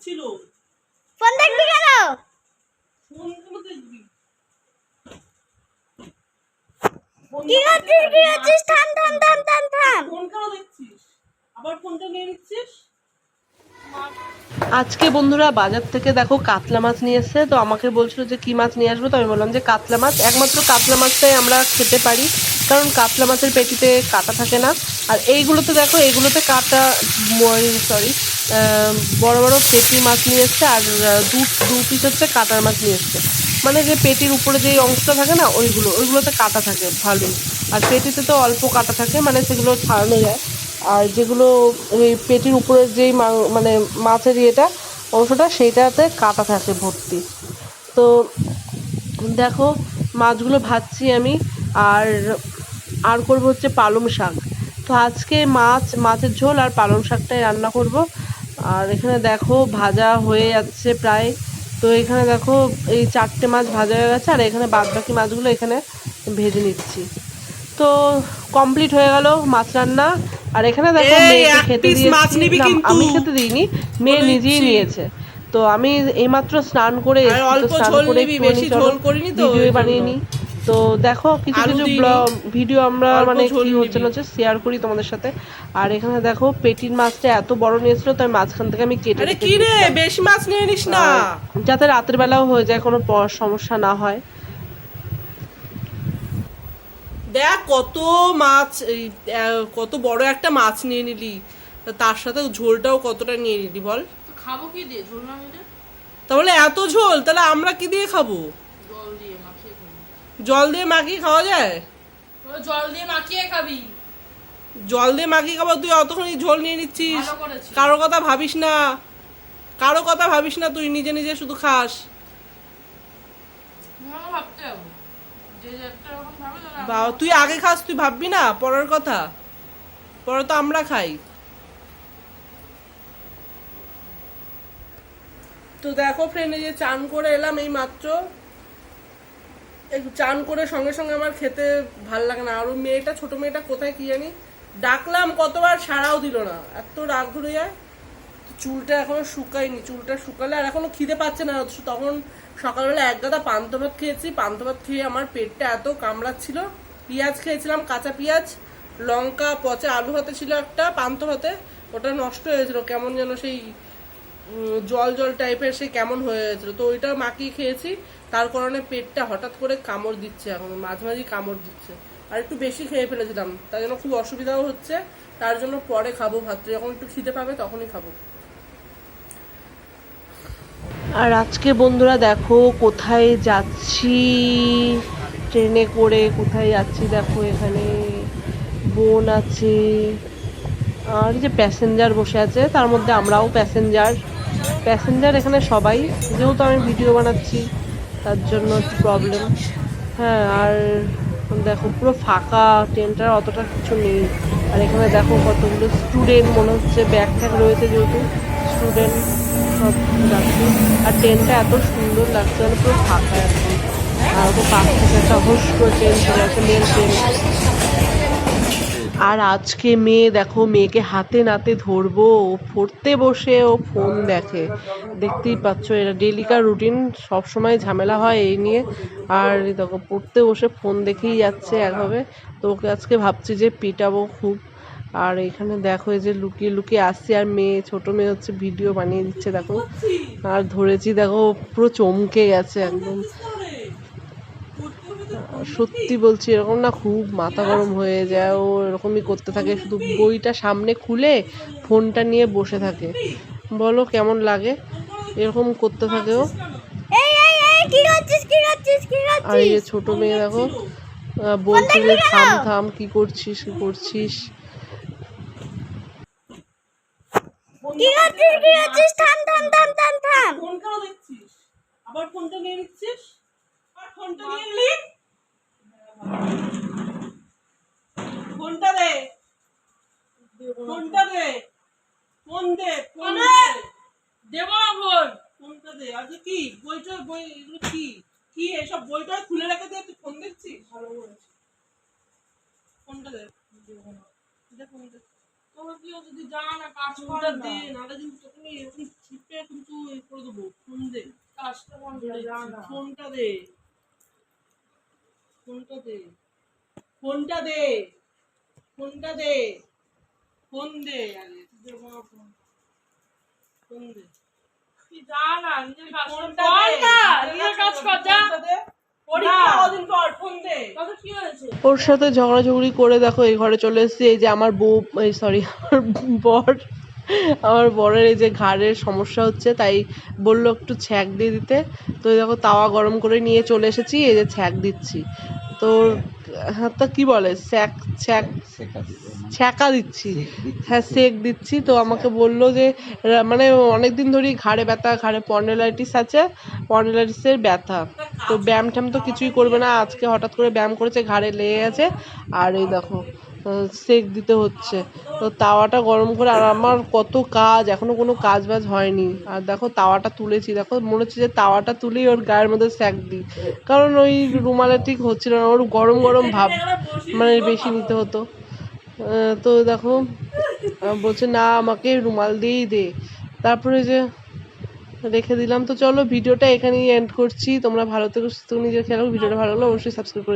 দেখছিল ফোন দেখবি কেন? কি করছিস? কি করছিস? থাম থাম থাম থাম থাম। ফোন কেন দেখছিস? আবার ফোনটা নিয়ে নিচ্ছিস? আজকে বন্ধুরা বাজার থেকে দেখো কাতলা মাছ নিয়ে এসছে তো আমাকে বলছিল যে কি মাছ নিয়ে আসব তো আমি বললাম যে কাতলা মাছ একমাত্র কাতলা মাছটাই আমরা খেতে পারি। কারণ কাতলা মাছের পেটিতে কাটা থাকে না। আর এইগুলোতে দেখো, এইগুলোতে কাটা সরি বড় বড় পেটি মাছ নিয়ে এসছে আর দু দু পিস হচ্ছে কাটার মাছ নিয়ে এসছে। মানে যে পেটির উপরে যে অংশটা থাকে না, ওইগুলো, ওইগুলোতে কাটা থাকে ভালোই আর পেটিতে তো অল্প কাটা থাকে মানে সেগুলো ছাড়ানো যায়। আর যেগুলো ওই পেটির উপরের যেই মানে মাছের ইয়েটা, অংশটা, সেইটাতে কাটা থাকে ভর্তি। তো দেখো, মাছগুলো ভাজছি আমি, আর আর করব হচ্ছে পালং শাক। তো আজকে মাছ মাছের ঝোল আর পালং শাকটাই রান্না করব। আর এখানে দেখো ভাজা হয়ে যাচ্ছে প্রায়। তো এখানে দেখো এই চারটে মাছ ভাজা হয়ে গেছে আর এখানে বাদ বাকি মাছগুলো এখানে ভেজে নিচ্ছি। তো কমপ্লিট হয়ে গেল মাছ রান্না। আর এখানে দেখো মেয়েকে খেতে দিয়েছি। আমি খেতে দিইনি মেয়ে নিজেই নিয়েছে। তো আমি এইমাত্র স্নান করে স্নান করে। বানিয়ে নিই। তো দেখো কিছু কিছু ভিডিও আমরা মানে কি হচ্ছে না হচ্ছে শেয়ার করি তোমাদের সাথে। আর এখানে দেখো পেটির মাছটা এত বড় নিয়েছিল তো আমি মাঝখান থেকে আমি কেটে আরে কি রে? বেশি মাছ নিয়ে নিস না। যাতে রাতের বেলাও হয়ে যায় কোনো সমস্যা না হয়। দেখ কত মাছ কত বড় একটা মাছ নিয়ে নিলি। তার সাথে ঝোলটাও কতটা নিয়ে নিলি বল। তো খাব কি দিয়ে? ঝোল না তাহলে এত ঝোল তাহলে আমরা কি দিয়ে খাব জল দিয়ে মাখিয়ে খাবি জল দিয়ে মাখিয়ে খাওয়া যায়? জল দিয়ে মাখিয়ে খাবি। জল দিয়ে মাখিয়ে খাব? তুই অতক্ষণই ঝোল নিয়ে নিচ্ছিস। কারও কথা ভাবিস না। কারও কথা ভাবিস না তুই নিজে নিজে শুধু খাস। আমাকে ভাবতে হবে। যে যেটা রকম ভাবে তাহলে বা তুই আগে খাস তুই ভাববি না? পরের কথা। পরে তো আমরা খাই। তো দেখো ফ্রেন্ড এই যে চান করে এলাম এই মাত্র একটু চান করে সঙ্গে সঙ্গে আমার খেতে ভালো লাগে না। আর ওই মেয়েটা, ছোট মেয়েটা কোথায় কি জানি? ডাকলাম কতবার, সাড়াও দিল না। এত রাগ ধরে যায়। চুলটা এখনও শুকায়নি। চুলটা শুকালে আর এখনও খিদে পাচ্ছে না। তখন সকালবেলা এক গাদা পান্ত ভাত খেয়েছি। পান্তা ভাত খেয়ে আমার পেটটা এত কামড়াচ্ছিল। পেঁয়াজ খেয়েছিলাম, কাঁচা পেঁয়াজ, লঙ্কা, পচা আলু হাতে ছিল একটা পান্তা ভাতে। ওটা নষ্ট হয়েছিল কেমন যেন সেই জল জল টাইপের সে কেমন হয়ে গেছিল। তো ওইটা মাখিয়ে খেয়েছি, তার কারণে পেটটা হঠাৎ করে কামড় দিচ্ছে এখন মাঝে মাঝে কামড় দিচ্ছে। আর একটু বেশি খেয়ে ফেলেছিলাম, তার জন্য খুব অসুবিধাও হচ্ছে, তার জন্য পরে খাব ভাত যখন একটু খিদে পাবে তখনই খাব। আর আজকে বন্ধুরা দেখো, কোথায় যাচ্ছি, ট্রেনে করে কোথায় যাচ্ছি দেখো এখানে, বোন আছে, আর যে প্যাসেঞ্জার বসে আছে, তার মধ্যে আমরাও প্যাসেঞ্জার প্যাসেঞ্জার এখানে সবাই, যেহেতু আমি ভিডিও বানাচ্ছি, তার জন্য একটু প্রবলেম হ্যাঁ আর দেখো পুরো ফাঁকা ট্রেনটার অতটা কিছু নেই। আর এখানে দেখো কতগুলো স্টুডেন্ট মনে হচ্ছে ব্যাগ ট্যাগ রয়েছে যেহেতু। স্টুডেন্ট সব যাচ্ছে। আর ট্রেনটা এত সুন্দর লাগছে মানে পুরো ফাঁকা একদম। আর ওকে পাশ থেকে একটা হুস করে ট্রেন চলে আসে মেন ট্রেন আর আজকে মেয়ে দেখো, মেয়েকে হাতে নাতে ধরবো, ও পড়তে বসে, ও ফোন দেখে। দেখতেই পাচ্ছ এটা ডেলিকার রুটিন সব সময় ঝামেলা হয় এই নিয়ে। আর দেখো, পড়তে বসে ফোন দেখেই যাচ্ছে একভাবে। তো ওকে আজকে ভাবছি যে পিটাবো খুব। আর এখানে দেখো, এই যে লুকিয়ে লুকিয়ে আসছি, আর মেয়ে, ছোট মেয়ে হচ্ছে ভিডিও বানিয়ে দিচ্ছে, দেখো। আর ধরেছি, দেখো, পুরো চমকে গেছে একদম। সত্যি বলছি এরকম না খুব মাথা গরম হয়ে যায় ও এরকমই করতে থাকে শুধু বইটা সামনে খুলে ফোনটা নিয়ে বসে থাকে। বলো কেমন লাগে? এরকম করতে থাকে ও। এই এই এই কি করছিস কি করছিস কি আর এই যে করছিস ছোট মেয়ে দেখো বলছে যে থাম থাম কি করছিস কি করছিস? কি করছিস কি করছিস? থাম থাম থাম থাম থাম। ফোন কেন দেখছিস? আবার ফোনটা নিয়ে নিচ্ছিস? আর ফোনটা নিয়ে নিলি ফোনটা দে ফোনটা দে ফোন দে ফোন দে দেবো না ফোন ফোনটা দে আজকে কি? বইটা বই এগুলো কি? কি এসব বইটা খুলে রেখে দিয়ে তুই ফোন দেখছিস? ভালো করেছিস ফোনটা দে। দে দে কি যদি না কাজ ফোনটা করে দে নাহলে কিন্তু তোকে এরকম চিপে কিন্তু এ করে দেবো। ফোন দে। কাজটা বন্ধ। ফোনটা দে। ফোনটা দে। ফোনটা দে। ফোনটা দে। ফোন দে আগে ফোন। ফোন দে। ওর সাথে ঝগড়াঝগড়ি করে দেখো এই ঘরে চলে এসেছি। এই যে আমার বউ এই সরি আমার বর আমার বরের এই যে ঘাড়ের সমস্যা হচ্ছে তাই বলল একটু ছ্যাক দিয়ে দিতে। তো দেখো তাওয়া গরম করে নিয়ে চলে এসেছি এই যে ছ্যাক দিচ্ছি। তো হ্যাঁ তা কি বলে স্যাক ছ্যাক ছ্যাঁকা দিচ্ছি। হ্যাঁ সেক দিচ্ছি। তো আমাকে বলল যে মানে অনেক দিন ধরেই ঘাড়ে ব্যথা ঘাড়ে পন্ডেলাইটিস আছে পন্ডেলাইটিসের ব্যথা। তো ব্যায়াম ট্যাম তো কিছুই করবে না। আজকে হঠাৎ করে ব্যায়াম করেছে ঘাড়ে লেগে গেছে। আর এই দেখো সেক দিতে হচ্ছে। তো তাওয়াটা গরম করে আর আমার কত কাজ, এখনও কোনো কাজ বাজ হয়নি। আর দেখো তাওয়াটা তুলেছি, দেখো মনে হচ্ছে যে তাওয়াটা তুলেই ওর গায়ের মধ্যে সেক দিই। কারণ ওই রুমালে ঠিক হচ্ছিল না, ওর গরম গরম ভাব মানে বেশি নিতে হতো। তো দেখো বলছে, না, আমাকে রুমাল দিয়েই দে। তারপরে যে রেখে দিলাম। তো চলো, ভিডিওটা এখানেই এন্ড করছি। তোমরা ভালো থেকো, সুস্থ নিজের খেয়াল। ভিডিওটা ভালো লাগলে অবশ্যই সাবস্ক্রাইব করে